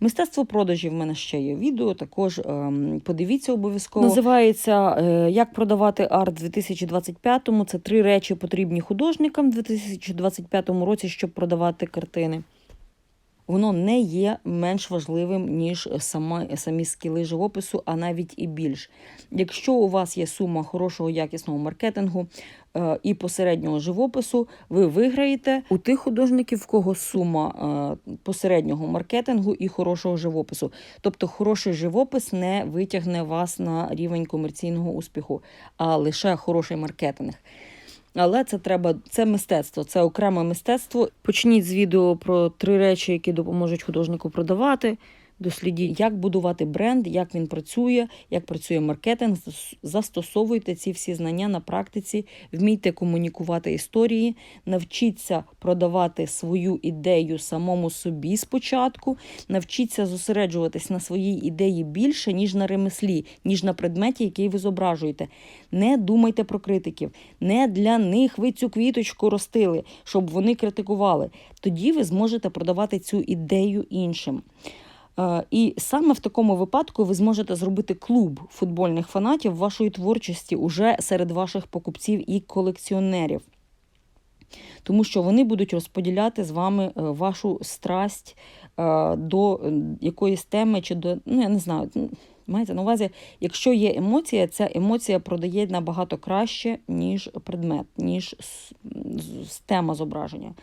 Мистецтво продажів в мене ще є відео. Також ем, подивіться обов'язково. Називається е, Як продавати арт в 2025-му. Це три речі потрібні художникам в 2025 році, щоб продавати картини. Воно не є менш важливим, ніж сама, самі скіли живопису, а навіть і більш. Якщо у вас є сума хорошого якісного маркетингу е, і посереднього живопису, ви виграєте у тих художників, в кого сума е, посереднього маркетингу і хорошого живопису. Тобто хороший живопис не витягне вас на рівень комерційного успіху, а лише хороший маркетинг. Але це треба, це мистецтво, це окреме мистецтво. Почніть з відео про три речі, які допоможуть художнику продавати. Дослідіть, як будувати бренд, як він працює, як працює маркетинг. Застосовуйте ці всі знання на практиці, вмійте комунікувати історії, навчіться продавати свою ідею самому собі спочатку, навчіться зосереджуватись на своїй ідеї більше, ніж на ремеслі, ніж на предметі, який ви зображуєте. Не думайте про критиків. Не для них ви цю квіточку ростили, щоб вони критикували. Тоді ви зможете продавати цю ідею іншим. Е, І саме в такому випадку ви зможете зробити клуб футбольних фанатів вашої творчості уже серед ваших покупців і колекціонерів. Тому що вони будуть розподіляти з вами е, вашу страсть е, до якоїсь теми чи до, ну я не знаю, ну, маєте на увазі, якщо є емоція, ця емоція продає набагато краще, ніж предмет, ніж тема зображення.